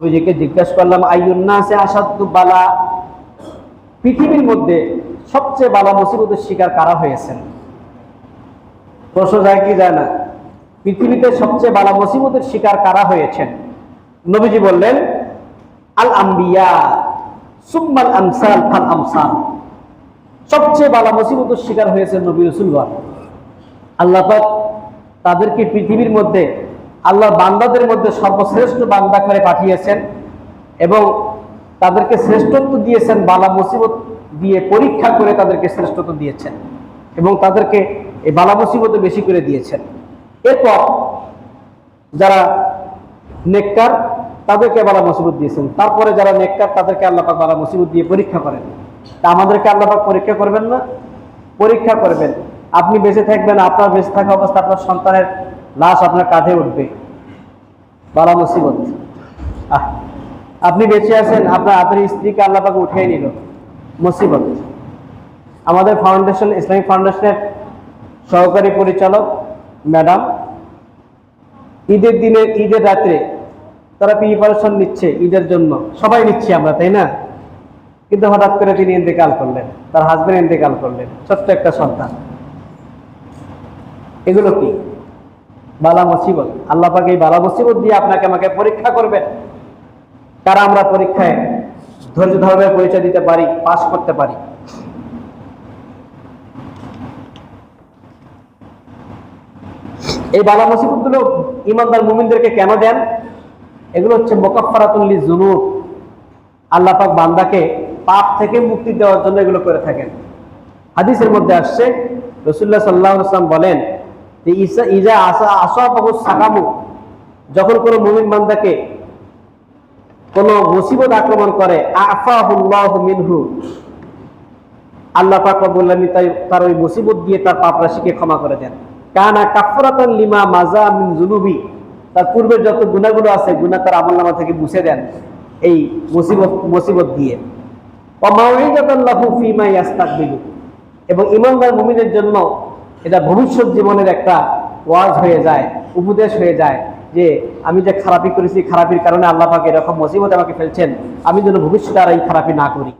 নবীজিকে জিজ্ঞাসা করলাম আইয়ুন্নাসে আসাদু বালা? পৃথিবীর মধ্যে সবচেয়ে বালা মুসিবতের শিকার কারা হয়েছেন? প্রশ্ন যায় কি যায় না। পৃথিবীতে সবচেয়ে বালা মুসিবতের শিকার কারা হয়েছেন? নবীজি বললেন, আল আম্বিয়া, সুম্মাল আমসাল ফাল আমসাল। সবচেয়ে বালা মুসিবতের শিকার হয়েছেন নবী রসুলগণ। আল্লাহ পাক তাদেরকে পৃথিবীর মধ্যে আল্লাহ বান্দাদের মধ্যে সর্বশ্রেষ্ঠ বান্দা করে পাঠিয়েছেন এবং তাদেরকে শ্রেষ্ঠত্ব দিয়েছেন, বালা মুসিবত দিয়ে পরীক্ষা করে তাদেরকে শ্রেষ্ঠত্ব দিয়েছেন এবং তাদেরকে এই বালা মুসিবতে বেশি করে দিয়েছেন। এরপর যারা নেককার, তাদেরকে বালা মুসিবত দিয়েছেন। তারপরে যারা নেককার, তাদেরকে আল্লাপাক বালা মুসিবত দিয়ে পরীক্ষা করেন। তা আমাদেরকে আল্লাপাক পরীক্ষা করবেন না? পরীক্ষা করবেন। আপনি বেঁচে থাকবেন, আপনার বেঁচে থাকা অবস্থা আপনার সন্তানের লাশ আপনার কাঁধে উঠবে। বালা মুসিবত। আপনি বেঁচে আছেন, আপনার আপনার স্ত্রীকে আল্লাপাকে উঠিয়ে নিল। মুসিবত। আমাদের ফাউন্ডেশন ইসলামিক ফাউন্ডেশনের সহকারী পরিচালক, ম্যাডাম, ঈদের দিনে, ঈদের রাত্রে তারা প্রিপারেশন নিচ্ছে ঈদের জন্য। সবাই নিচ্ছি আমরা, তাই না? কিন্তু হঠাৎ করে তিনি ইন্তেকাল করলেন। তার হাজবেন্ড ইন্তেকাল করলেন। ছোট্ট একটা সন্তান। এগুলো কি? বালা মুসিবত। আল্লাহ পাক এই বালা মুসিবত দিয়ে আপনাকে আমাকে পরীক্ষা করবেন। তারা আমরা পরীক্ষায় ধৈর্য ধর্মের পরিচয় দিতে পারি, পাশ করতে পারি? এই বালা মুসিবতগুলো ইমানদার মুমিনদেরকে কেন দেন? এগুলো হচ্ছে মোকাফারাতুল্লি জুনুব আল্লাহ পাক বান্দাকে পাপ থেকে মুক্তি দেওয়ার জন্য এগুলো করে থাকেন। হাদিসের মধ্যে আসছে রসুল্লাহ সাল্লাহ আসলাম বলেন ইসা ইজা আসা আসাবাহু সাকামু যখন কোনো মুমিন বান্দাকে কোনো মুসিবত আক্রমণ করে, আফাহুল্লাহ মিনহু, আল্লাহ পাক তাই তার ওই মুসিবত দিয়ে তার পাপ রাশিকে ক্ষমা করে দেন। কানা কাফরাতান লিমা মাজা মিন জুনুবি তার পূর্বের যত গুনাহগুলো আছে, গুনাহ তার আমলনামা থেকে মুছে দেন এই মুসিবত মুসিবত দিয়ে। অমাউইজাতান লাহু ফিমা ইয়াস্তাকবিলু, এবং ইমানদার মুমিনের জন্য এটা ভবিষ্যৎ জীবনের একটা ওয়াজ হয়ে যায়, উপদেশ হয়ে যায় যে আমি যে খারাপি করেছি, খারাপির কারণে আল্লাহ পাকে এরকম মসিবত আমাকে ফেলছেন, আমি যেন ভবিষ্যতে আর এই খারাপি না করি।